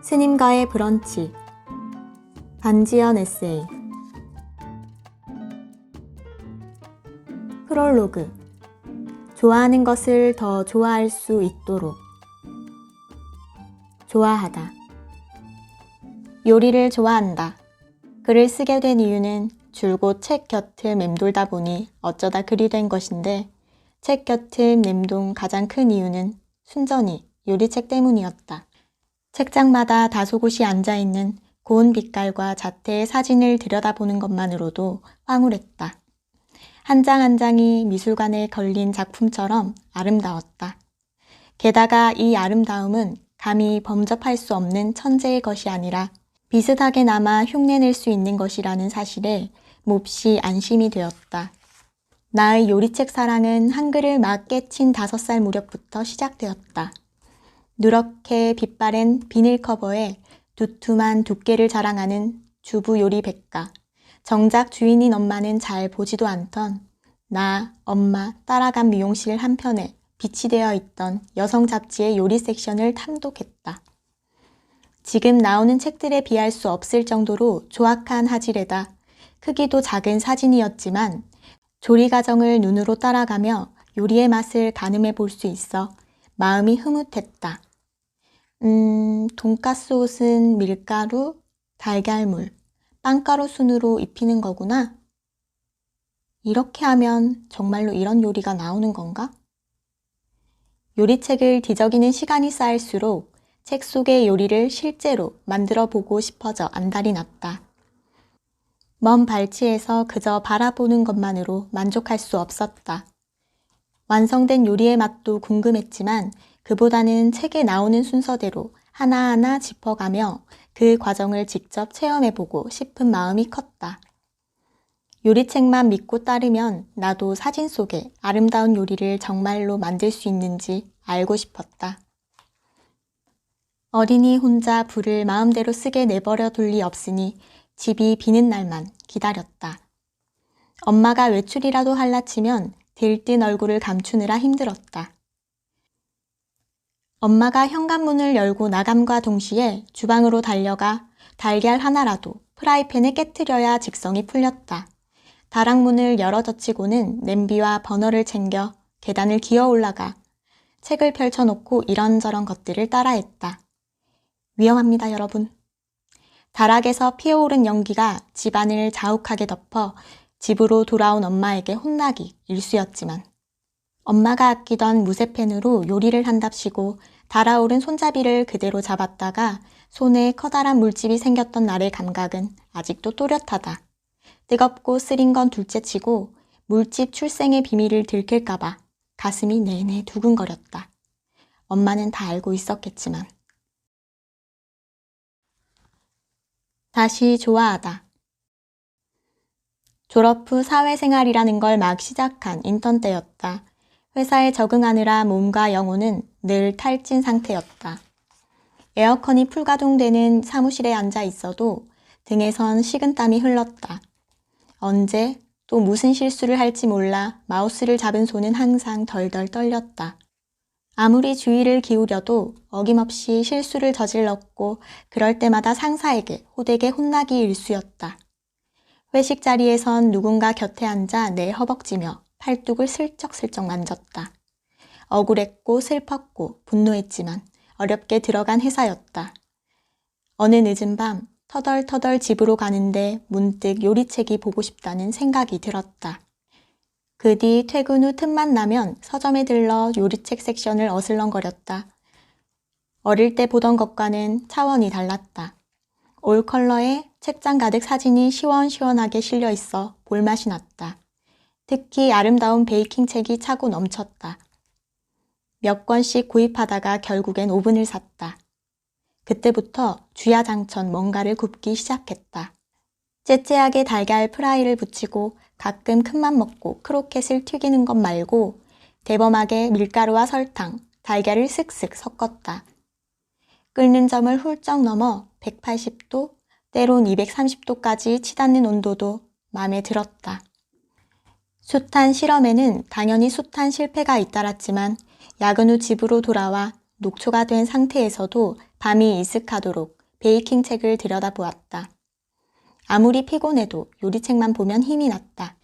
스님과의 브런치. 반지연 에세이. 프롤로그. 좋아하는 것을 더 좋아할 수 있도록. 좋아하다. 요리를 좋아한다. 글을 쓰게 된 이유는 줄곧 책 곁을 맴돌다 보니 어쩌다 글이 된 것인데 책 곁을 맴돈 가장 큰 이유는 순전히 요리책 때문이었다. 책장마다 다소곳이 앉아있는 고운 빛깔과 자태의 사진을 들여다보는 것만으로도 황홀했다. 한장한 장이 미술관에 걸린 작품처럼 아름다웠다. 게다가 이 아름다움은 감히 범접할 수 없는 천재의 것이 아니라 비슷하게나마 흉내낼 수 있는 것이라는 사실에 몹시 안심이 되었다. 나의 요리책 사랑은 한글을 막 깨친 다섯 살 무렵부터 시작되었다. 누렇게 빛바랜 비닐 커버에 두툼한 두께를 자랑하는 주부 요리 백가. 정작 주인인 엄마는 잘 보지도 않던 나, 엄마, 따라간 미용실 한편에 빛이 되어 있던 여성 잡지의 요리 섹션을 탐독했다. 지금 나오는 책들에 비할 수 없을 정도로 조악한 화질에다 크기도 작은 사진이었지만 조리 과정을 눈으로 따라가며 요리의 맛을 가늠해 볼 수 있어 마음이 흐뭇했다. 음, 돈가스 옷은 밀가루, 달걀물, 빵가루 순으로 입히는 거구나. 이렇게 하면 정말로 이런 요리가 나오는 건가? 요리책을 뒤적이는 시간이 쌓일수록 책 속의 요리를 실제로 만들어 보고 싶어져 안달이 났다. 먼 발치에서 그저 바라보는 것만으로 만족할 수 없었다. 완성된 요리의 맛도 궁금했지만 그보다는 책에 나오는 순서대로 하나하나 짚어가며 그 과정을 직접 체험해보고 싶은 마음이 컸다. 요리책만 믿고 따르면 나도 사진 속에 아름다운 요리를 정말로 만들 수 있는지 알고 싶었다. 어린이 혼자 불을 마음대로 쓰게 내버려 둘 리 없으니 집이 비는 날만 기다렸다. 엄마가 외출이라도 할라치면 들뜬 얼굴을 감추느라 힘들었다. 엄마가 현관문을 열고 나감과 동시에 주방으로 달려가 달걀 하나라도 프라이팬에 깨뜨려야 직성이 풀렸다. 다락문을 열어 젖히고는 냄비와 버너를 챙겨 계단을 기어 올라가 책을 펼쳐놓고 이런저런 것들을 따라했다. 위험합니다, 여러분. 다락에서 피어오른 연기가 집안을 자욱하게 덮어 집으로 돌아온 엄마에게 혼나기 일쑤였지만 엄마가 아끼던 무쇠펜으로 요리를 한답시고 달아오른 손잡이를 그대로 잡았다가 손에 커다란 물집이 생겼던 날의 감각은 아직도 또렷하다. 뜨겁고 쓰린 건 둘째치고 물집 출생의 비밀을 들킬까봐 가슴이 내내 두근거렸다. 엄마는 다 알고 있었겠지만. 다시 좋아하다. 졸업 후 사회생활이라는 걸 막 시작한 인턴 때였다. 회사에 적응하느라 몸과 영혼은 늘 탈진 상태였다. 에어컨이 풀가동되는 사무실에 앉아 있어도 등에선 식은땀이 흘렀다. 언제 또 무슨 실수를 할지 몰라 마우스를 잡은 손은 항상 덜덜 떨렸다. 아무리 주의를 기울여도 어김없이 실수를 저질렀고 그럴 때마다 상사에게 호되게 혼나기 일쑤였다. 회식 자리에선 누군가 곁에 앉아 내 허벅지며 팔뚝을 슬쩍슬쩍 만졌다. 억울했고 슬펐고 분노했지만 어렵게 들어간 회사였다. 어느 늦은 밤 터덜터덜 집으로 가는데 문득 요리책이 보고 싶다는 생각이 들었다. 그 뒤 퇴근 후 틈만 나면 서점에 들러 요리책 섹션을 어슬렁거렸다. 어릴 때 보던 것과는 차원이 달랐다. 올 컬러에 책장 가득 사진이 시원시원하게 실려 있어 볼맛이 났다. 특히 아름다운 베이킹 책이 차고 넘쳤다. 몇 권씩 구입하다가 결국엔 오븐을 샀다. 그때부터 주야장천 뭔가를 굽기 시작했다. 째째하게 달걀 프라이를 붙이고 가끔 큰맘 먹고 크로켓을 튀기는 것 말고 대범하게 밀가루와 설탕, 달걀을 쓱쓱 섞었다. 끓는 점을 훌쩍 넘어 180도, 때론 230도까지 치닫는 온도도 마음에 들었다. 숱한 실험에는 당연히 숱한 실패가 잇따랐지만 야근 후 집으로 돌아와 녹초가 된 상태에서도 밤이 이슥하도록 베이킹 책을 들여다보았다. 아무리 피곤해도 요리책만 보면 힘이 났다.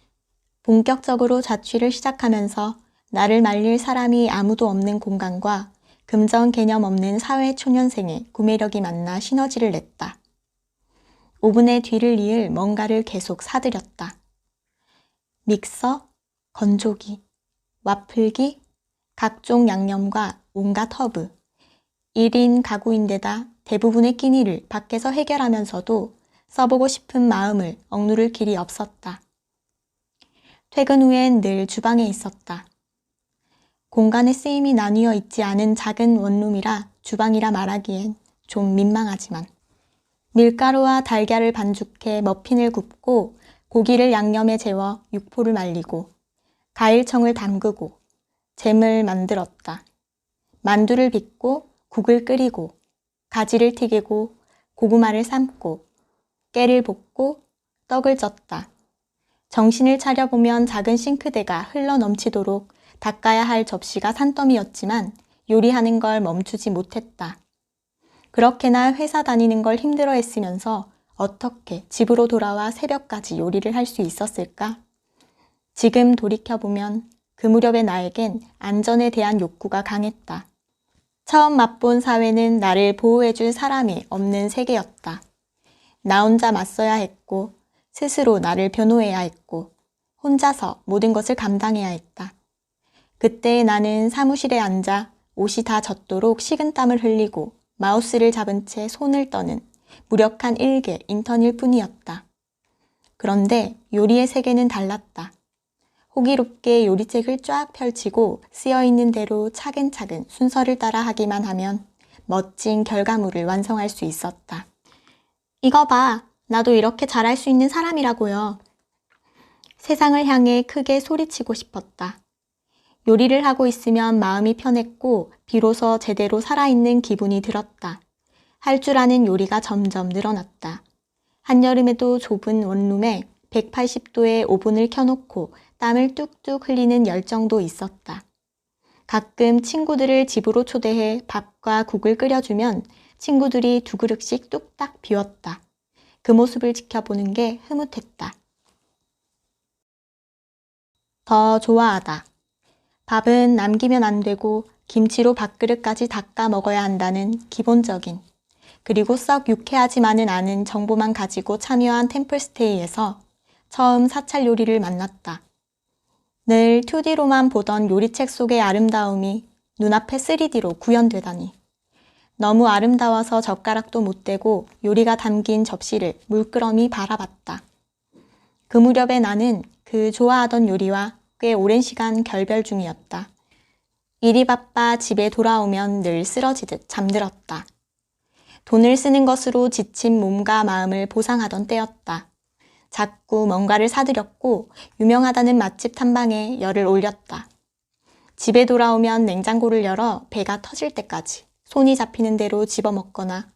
본격적으로 자취를 시작하면서 나를 말릴 사람이 아무도 없는 공간과 금전 개념 없는 사회 초년생의 구매력이 만나 시너지를 냈다. 오븐의 뒤를 이을 뭔가를 계속 사들였다. 믹서, 건조기, 와플기, 각종 양념과 온갖 허브, 1인 가구인데다 대부분의 끼니를 밖에서 해결하면서도 써보고 싶은 마음을 억누를 길이 없었다. 퇴근 후엔 늘 주방에 있었다. 공간의 쓰임이 나뉘어 있지 않은 작은 원룸이라 주방이라 말하기엔 좀 민망하지만 밀가루와 달걀을 반죽해 머핀을 굽고 고기를 양념에 재워 육포를 말리고 가일청을 담그고 잼을 만들었다. 만두를 빚고 국을 끓이고 가지를 튀기고 고구마를 삶고 깨를 볶고 떡을 쪘다. 정신을 차려보면 작은 싱크대가 흘러 넘치도록 닦아야 할 접시가 산더미였지만 요리하는 걸 멈추지 못했다. 그렇게나 회사 다니는 걸 힘들어 했으면서 어떻게 집으로 돌아와 새벽까지 요리를 할 수 있었을까? 지금 돌이켜보면 그 무렵의 나에겐 안전에 대한 욕구가 강했다. 처음 맛본 사회는 나를 보호해줄 사람이 없는 세계였다. 나 혼자 맞서야 했고, 스스로 나를 변호해야 했고, 혼자서 모든 것을 감당해야 했다. 그때 나는 사무실에 앉아 옷이 다 젖도록 식은땀을 흘리고 마우스를 잡은 채 손을 떠는 무력한 일개 인턴일 뿐이었다. 그런데 요리의 세계는 달랐다. 호기롭게 요리책을 쫙 펼치고 쓰여 있는 대로 차근차근 순서를 따라 하기만 하면 멋진 결과물을 완성할 수 있었다. 이거 봐. 나도 이렇게 잘할 수 있는 사람이라고요. 세상을 향해 크게 소리치고 싶었다. 요리를 하고 있으면 마음이 편했고 비로소 제대로 살아있는 기분이 들었다. 할 줄 아는 요리가 점점 늘어났다. 한여름에도 좁은 원룸에 180도의 오븐을 켜놓고 땀을 뚝뚝 흘리는 열정도 있었다. 가끔 친구들을 집으로 초대해 밥과 국을 끓여주면 친구들이 두 그릇씩 뚝딱 비웠다. 그 모습을 지켜보는 게 흐뭇했다. 더 좋아하다. 밥은 남기면 안 되고 김치로 밥그릇까지 닦아 먹어야 한다는 기본적인 그리고 썩 유쾌하지만은 않은 정보만 가지고 참여한 템플스테이에서 처음 사찰 요리를 만났다. 늘 2D로만 보던 요리책 속의 아름다움이 눈앞에 3D로 구현되다니. 너무 아름다워서 젓가락도 못 대고 요리가 담긴 접시를 물끄러미 바라봤다. 그 무렵에 나는 그 좋아하던 요리와 꽤 오랜 시간 결별 중이었다. 일이 바빠 집에 돌아오면 늘 쓰러지듯 잠들었다. 돈을 쓰는 것으로 지친 몸과 마음을 보상하던 때였다. 자꾸 뭔가를 사들였고 유명하다는 맛집 탐방에 열을 올렸다. 집에 돌아오면 냉장고를 열어 배가 터질 때까지 손이 잡히는 대로 집어먹거나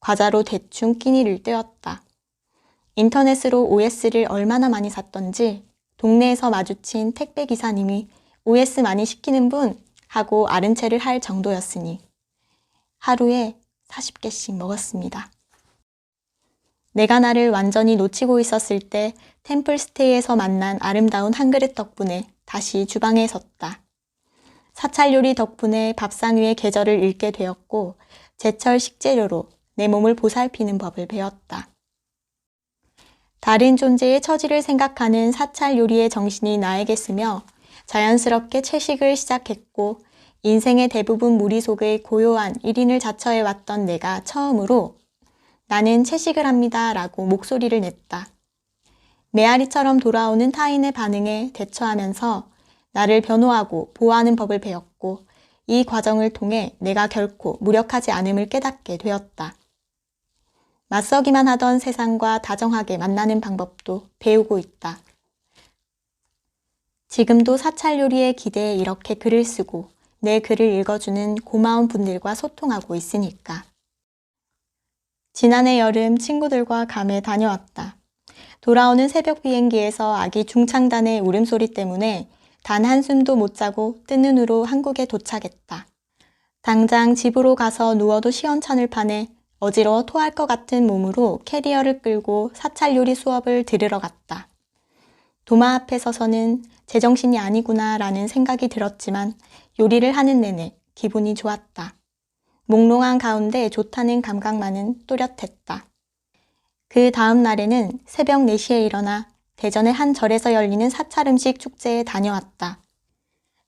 과자로 대충 끼니를 때웠다. 인터넷으로 OS를 얼마나 많이 샀던지 동네에서 마주친 택배 기사님이 OS 많이 시키는 분 하고 아른 채를 할 정도였으니 하루에 40개씩 먹었습니다. 내가 나를 완전히 놓치고 있었을 때 템플스테이에서 만난 아름다운 한 그릇 덕분에 다시 주방에 섰다. 사찰 요리 덕분에 밥상 위의 계절을 읽게 되었고 제철 식재료로 내 몸을 보살피는 법을 배웠다. 다른 존재의 처지를 생각하는 사찰 요리의 정신이 나에게 쓰며 자연스럽게 채식을 시작했고 인생의 대부분 무리 속의 고요한 1인을 자처해 왔던 내가 처음으로 나는 채식을 합니다 라고 목소리를 냈다. 메아리처럼 돌아오는 타인의 반응에 대처하면서 나를 변호하고 보호하는 법을 배웠고 이 과정을 통해 내가 결코 무력하지 않음을 깨닫게 되었다. 맞서기만 하던 세상과 다정하게 만나는 방법도 배우고 있다. 지금도 사찰 요리에 기대해 이렇게 글을 쓰고 내 글을 읽어주는 고마운 분들과 소통하고 있으니까. 지난해 여름 친구들과 감에 다녀왔다. 돌아오는 새벽 비행기에서 아기 중창단의 울음소리 때문에 단 한숨도 못 자고 뜬 눈으로 한국에 도착했다. 당장 집으로 가서 누워도 시원찮을 판에 어지러워 토할 것 같은 몸으로 캐리어를 끌고 사찰 요리 수업을 들으러 갔다. 도마 앞에 서서는 제정신이 아니구나 라는 생각이 들었지만 요리를 하는 내내 기분이 좋았다. 몽롱한 가운데 좋다는 감각만은 또렷했다. 그 다음 날에는 새벽 4시에 일어나 대전의 한 절에서 열리는 사찰 음식 축제에 다녀왔다.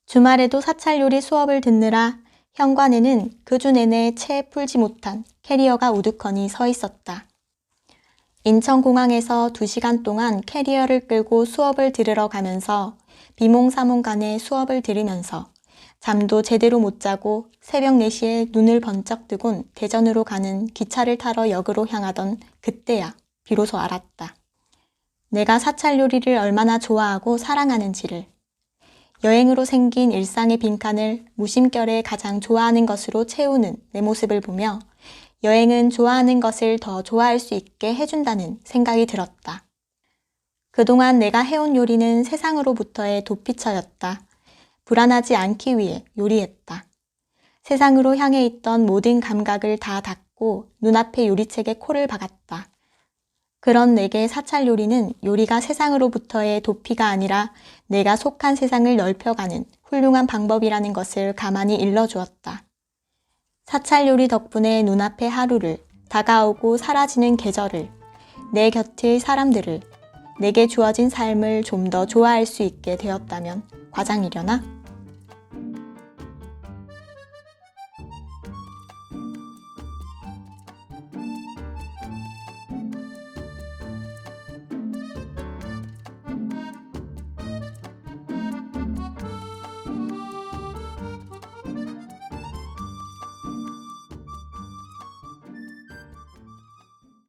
주말에도 사찰 요리 수업을 듣느라 현관에는 그 주 내내 채 풀지 못한 캐리어가 우두커니 서 있었다. 인천공항에서 2시간 동안 캐리어를 끌고 수업을 들으러 가면서 비몽사몽간에 수업을 들으면서 잠도 제대로 못 자고 새벽 4시에 눈을 번쩍 뜨곤 대전으로 가는 기차를 타러 역으로 향하던 그때야 비로소 알았다. 내가 사찰 요리를 얼마나 좋아하고 사랑하는지를. 여행으로 생긴 일상의 빈칸을 무심결에 가장 좋아하는 것으로 채우는 내 모습을 보며 여행은 좋아하는 것을 더 좋아할 수 있게 해준다는 생각이 들었다. 그동안 내가 해온 요리는 세상으로부터의 도피처였다. 불안하지 않기 위해 요리했다. 세상으로 향해 있던 모든 감각을 다 닫고 눈앞의 요리책에 코를 박았다. 그런 내게 사찰 요리는 요리가 세상으로부터의 도피가 아니라 내가 속한 세상을 넓혀가는 훌륭한 방법이라는 것을 가만히 일러주었다. 사찰 요리 덕분에 눈앞의 하루를, 다가오고 사라지는 계절을, 내 곁의 사람들을, 내게 주어진 삶을 좀 더 좋아할 수 있게 되었다면 과장이려나?